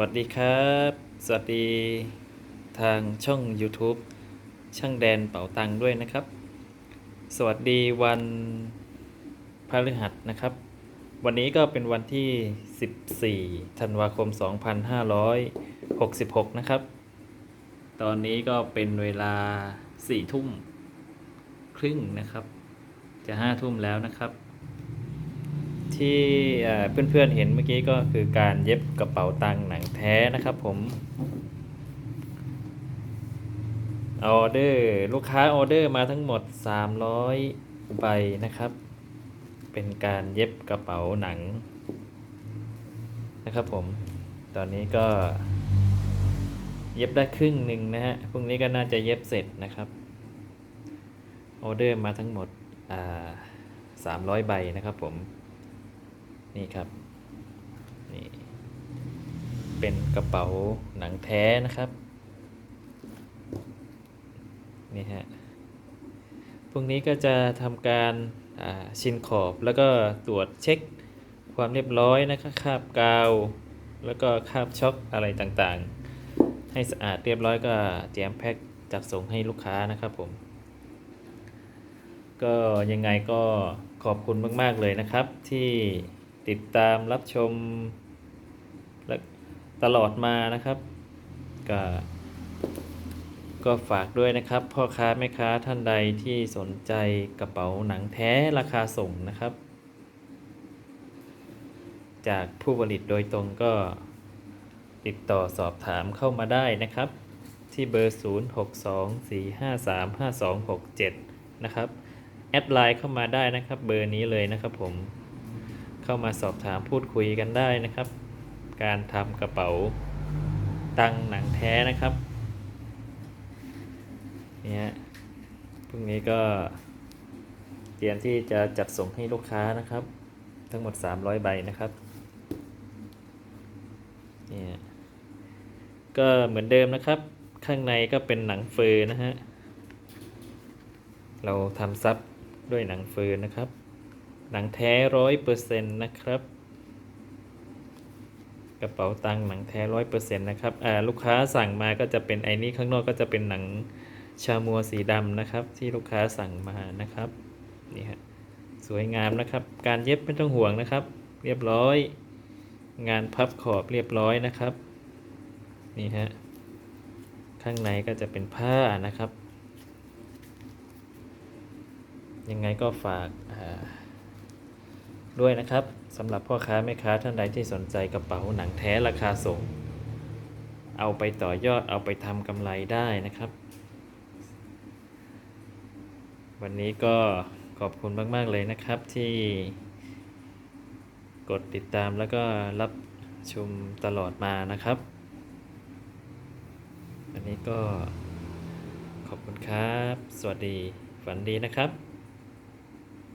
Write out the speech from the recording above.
วัสดีครับ สวัสดีทางช่อง YouTube ช่างแดนเป๋าตังด้วยนะครับ สวัสดีวันพฤหัสนะครับ วันนี้ก็เป็นวันที่ 14 ธันวาคม 2566 นะครับ ตอนนี้ก็เป็นเวลา 4 ทุ่มครึ่งนะครับ จะ 5 ทุ่มแล้วนะครับ ที่เอ่อเพื่อนๆเห็นเมื่อกี้ก็คือการเย็บกระเป๋าตังค์หนังแท้นะครับผมออเดอร์ลูกค้าออเดอร์มาทั้งหมด 300ใบนะครับ เป็นการเย็บกระเป๋าหนังนะครับผม ตอนนี้ก็เย็บได้ครึ่งหนึ่งนะฮะ พรุ่งนี้ก็น่าจะเย็บเสร็จนะครับ ออเดอร์มาทั้งหมด 300 ใบนะครับผม นี่ครับนี่เป็นกระเป๋าหนังแท้นะครับนี่ฮะพวกนี้ก็จะทำการชินขอบแล้วก็ตรวจเช็คความเรียบร้อยนะครับคาบกาว แล้วก็คาบช็อกอะไรต่างๆ ให้สะอาดเรียบร้อยก็แจมแพ็คจัดส่งให้ลูกค้านะครับผมก็ยังไงก็ขอบคุณมาก ๆ เลยนะครับที่ ติดตามรับชมและตลอดมานะครับ ก็ก็ฝากด้วยนะครับ พ่อค้าแม่ค้าท่านใดที่สนใจกระเป๋าหนังแท้ราคาส่งนะครับ จากผู้ผลิตโดยตรงก็ติดต่อสอบถามเข้ามาได้นะครับ ที่เบอร์ 0624535267 นะครับ แอดไลน์เข้ามาได้นะครับ เบอร์นี้เลยนะครับผม เข้ามาสอบถามพูดคุยกันได้นะครับ การทำกระเป๋าตังหนังแท้นะครับเนี่ยพรุ่งนี้ก็เตรียมที่จะจัดส่งให้ลูกค้านะครับ ทั้งหมด 300 ใบนะครับเนี่ยก็เหมือนเดิมนะครับ ข้างในก็เป็นหนังเฟอร์นะฮะ เราทำซับด้วยหนังเฟอร์นะครับ หนังแท้ร้อยเปอร์เซ็นต์นะครับ กระเป๋าตังค์หนังแท้ร้อยเปอร์เซ็นต์นะครับอ่าลูกค้าสั่งมาก็จะเป็นไอ้นี่ข้างนอกก็จะเป็นหนังชามัวสีดำนะครับ ที่ลูกค้าสั่งมานะครับนี่ฮะสวยงามนะครับ การเย็บไม่ต้องห่วงนะครับ เรียบร้อย งานพับขอบเรียบร้อยนะครับนี่ฮะข้างในก็จะเป็นผ้านะครับ ยังไงก็ฝากอ่า ด้วยนะครับสำหรับพ่อค้าแม่ค้าท่านใดที่สนใจกระเป๋าหนังแท้ราคาส่ง เอาไปต่อยอดเอาไปทำกำไรได้นะครับ วันนี้ก็ขอบคุณมาก ๆ เลยนะครับที่กดติดตามแล้วก็รับชมตลอดมานะครับ วันนี้ก็ขอบคุณครับ สวัสดีฝันดีนะครับ